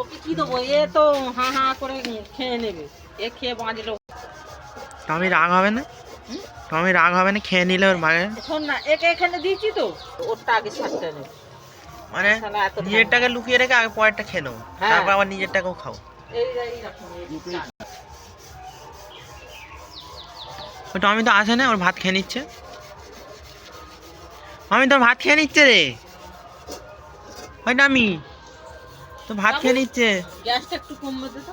ওকে কি দেবো? এ তো হা হা করে খেয়ে নেবে। এ খেয়ে বাঁচলো। টমি রাগ হবে না? টমি রাগ হবে না? খেয়ে নিলে ওর মাগে শোন না একে এখানে দিয়েছি তো। ওরটা আগে ছাড়তে নেবে মানে নিজেরটাকে লুকিয়ে রেখে আগে পরেরটা খেয়ে নেব হ্যাঁ। তারপর আবার নিজেরটাকেও খাও। টমি তো আসে না ওর ভাত খেয়ে নিচ্ছে। আমি তোর ভাত খেয়ে নিচ্ছে রে? ওই টমি। তো ভাত খেয়ে নিচ্ছে। গ্যাসটা একটু কমবে দে তো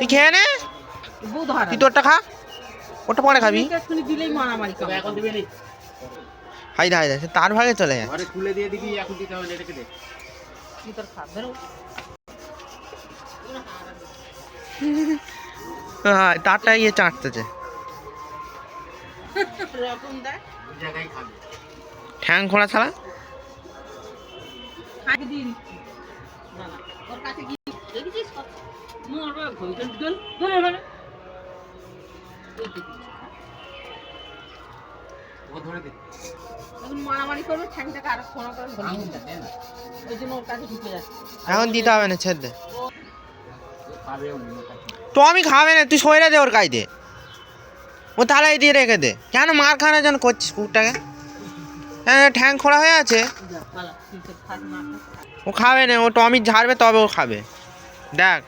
তুই খেয়ে নে। তুই তোরটা খা। ওটা পরে খাবি। দিলেই মারামারি খাবে এখন দিবে নি। হাই হাই সে তার ভাগে চলে যায়। খুলে দিয়ে দিবি এখন দিতে হবে না, দে। তোর বেরো। হ্যাঁ, তারটা ইয়ে চাটতেছে। ঠ্যাং খোলা ছাড়া? এখন মারামারি করবে ঠ্যাংটাকে আরও সোনা করে ধরে নিতে ওই জন্য ওর কাছে এখন দিতে হবে না ছেড়ে দে। আমি খাবে না তুই সইরে দে ওর কাইদে ও তালাই দিয়ে রেখে দে। কেন মার খানা যেন করছিস কুকুরটাকে? হ্যাঁ ঠ্যাং খোলা হয়ে আছে। ও খাবে না, ও টমি ঝাড়বে, তবে ও খাবে। দেখ।